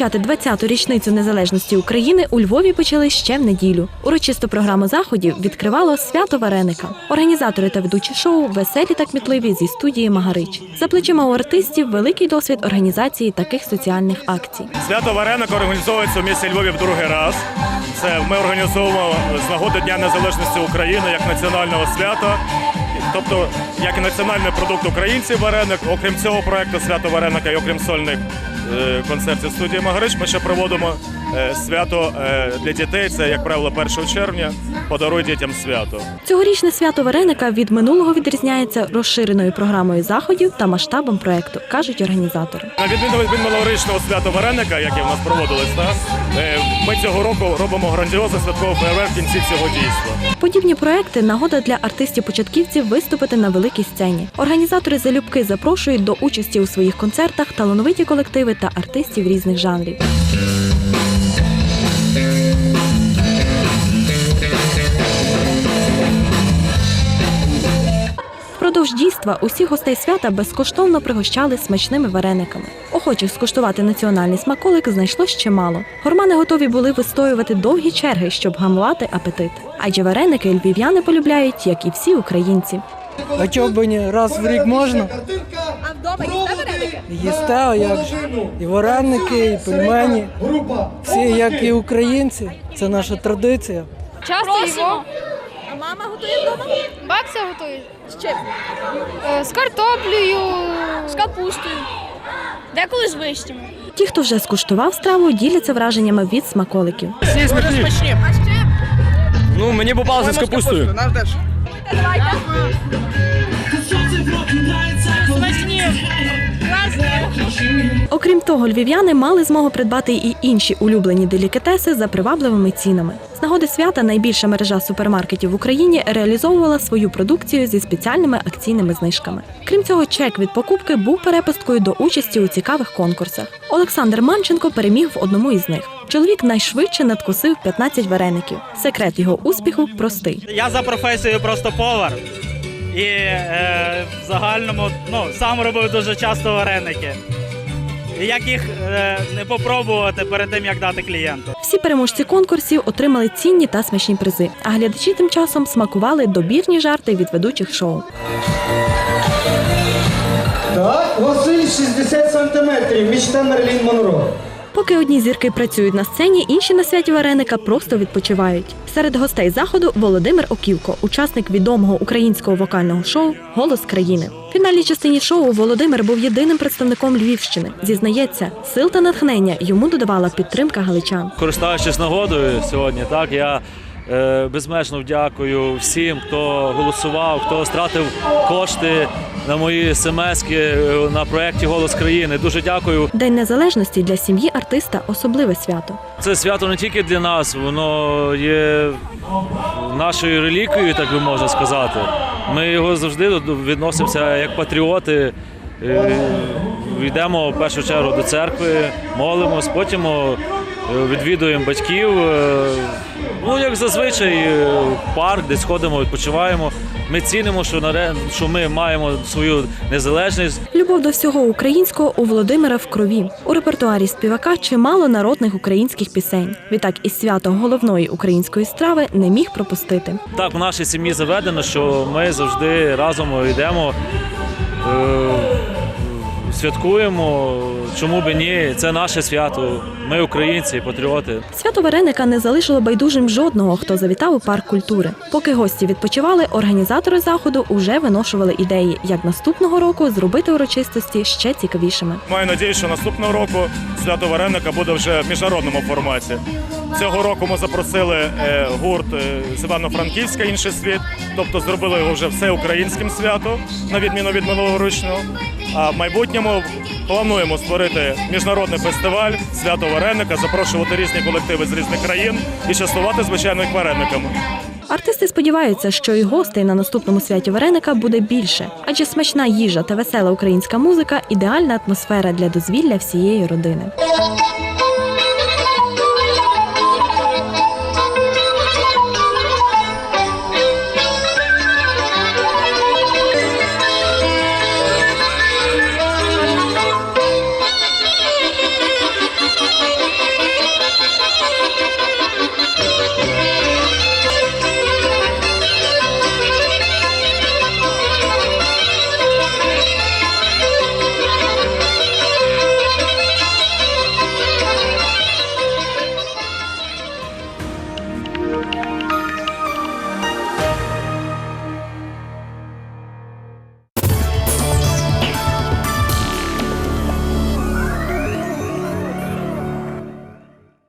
Відзначати 20-ту річницю незалежності України у Львові почали ще в неділю. Урочисту програму заходів відкривало свято Вареника. Організатори та ведучі шоу веселі та кмітливі зі студії Магарич. За плечима у артистів великий досвід організації таких соціальних акцій. Свято Вареника організовується в місті Львові в другий раз. Це ми організовуємо з нагоди Дня Незалежності України як національного свята. Тобто, як і національний продукт українців вареник, окрім цього проекту свято Вареника і окрім сольних е, концертів студії Магарич, ми ще проводимо свято е, для дітей. Це, як правило, 1 червня. Подаруй дітям свято. Цьогорічне свято Вареника від минулого відрізняється розширеною програмою заходів та масштабом проекту, кажуть організатори. На відміну від минулорічного свята Вареника, яке в нас проводилось, е, ми цього року робимо грандіозний святковий фейерверк в кінці цього дійства. Подібні проекти нагода для артистів-початківців виступити на великій сцені. Організатори залюбки запрошують до участі у своїх концертах талановиті колективи та артистів різних жанрів. Впродовж дійства усіх гостей свята безкоштовно пригощали смачними варениками. Охочих скуштувати національний смаколик знайшлось чимало. Гурмани готові були вистоювати довгі черги, щоб гамувати апетит. Адже вареники львів'яни полюбляють, як і всі українці. А чого б ні? Раз в рік можна? А вдома їсте вареники? Їсте, а як же? І вареники, і пельмені. Всі, як і українці, це наша традиція. Часто його А мама готує вдома? бабця готує. З чим? Е, З картоплею. З капустою. Деколи з вишнями. Ті, хто вже скуштував страву, діляться враженнями від смаколиків. Всі смачні. А з чим? Ну, мені попалося з капустою. Давайте. Смачні. Окрім того, львів'яни мали змогу придбати і інші улюблені делікатеси за привабливими цінами. З нагоди свята найбільша мережа супермаркетів в Україні реалізовувала свою продукцію зі спеціальними акційними знижками. Крім цього, чек від покупки був перепусткою до участі у цікавих конкурсах. Олександр Манченко переміг в одному із них. Чоловік найшвидше надкусив 15 вареників. Секрет його успіху простий. Я за професією просто повар. І е, в загальному ну, сам робив дуже часто вареники. І як їх е, не попробувати перед тим, як дати клієнту. Всі переможці конкурсів отримали цінні та смачні призи, а глядачі тим часом смакували добірні жарти від ведучих шоу. Так, Василь 60 сантиметрів, мічта Мерлін Монро. Поки одні зірки працюють на сцені, інші на святі вареника просто відпочивають. Серед гостей заходу Володимир Оківко, учасник відомого українського вокального шоу Голос країни. В фінальній частині шоу Володимир був єдиним представником Львівщини. Зізнається, сил та натхнення йому додавала підтримка галичан. Користаючись нагодою сьогодні, так я безмежно дякую всім, хто голосував, хто стратив кошти на мої смски на проєкті Голос країни. Дуже дякую. День незалежності для сім'ї артиста особливе свято. Це свято не тільки для нас, воно є нашою реліквією, так би можна сказати. Ми його завжди відносимося як патріоти. Е, Йдемо в першу чергу до церкви, молимось, потім е, відвідуємо батьків. е, Ну, як зазвичай, е, парк, десь ходимо, відпочиваємо. Ми цінимо, що що ми маємо свою незалежність. Любов до всього українського у Володимира в крові. У репертуарі співака чимало народних українських пісень. Відтак із свято головної української страви не міг пропустити. Так, в нашій сім'ї заведено, що ми завжди разом йдемо, е, святкуємо. Чому би ні? Це наше свято. Ми українці, патріоти. Свято Вареника не залишило байдужим жодного, хто завітав у парк культури. Поки гості відпочивали, організатори заходу уже виношували ідеї, як наступного року зробити урочистості ще цікавішими. Маю надію, що наступного року свято Вареника буде вже в міжнародному форматі. Цього року ми запросили е, гурт е, з Івано-Франківська інший світ, тобто зробили його вже всеукраїнським свято, на відміну від минулорічного. А в майбутньому плануємо створити міжнародний фестиваль свято Вареника, запрошувати різні колективи з різних країн і частувати звичайно варениками. Артисти сподіваються, що і гостей на наступному святі Вареника буде більше, адже смачна їжа та весела українська музика ідеальна атмосфера для дозвілля всієї родини.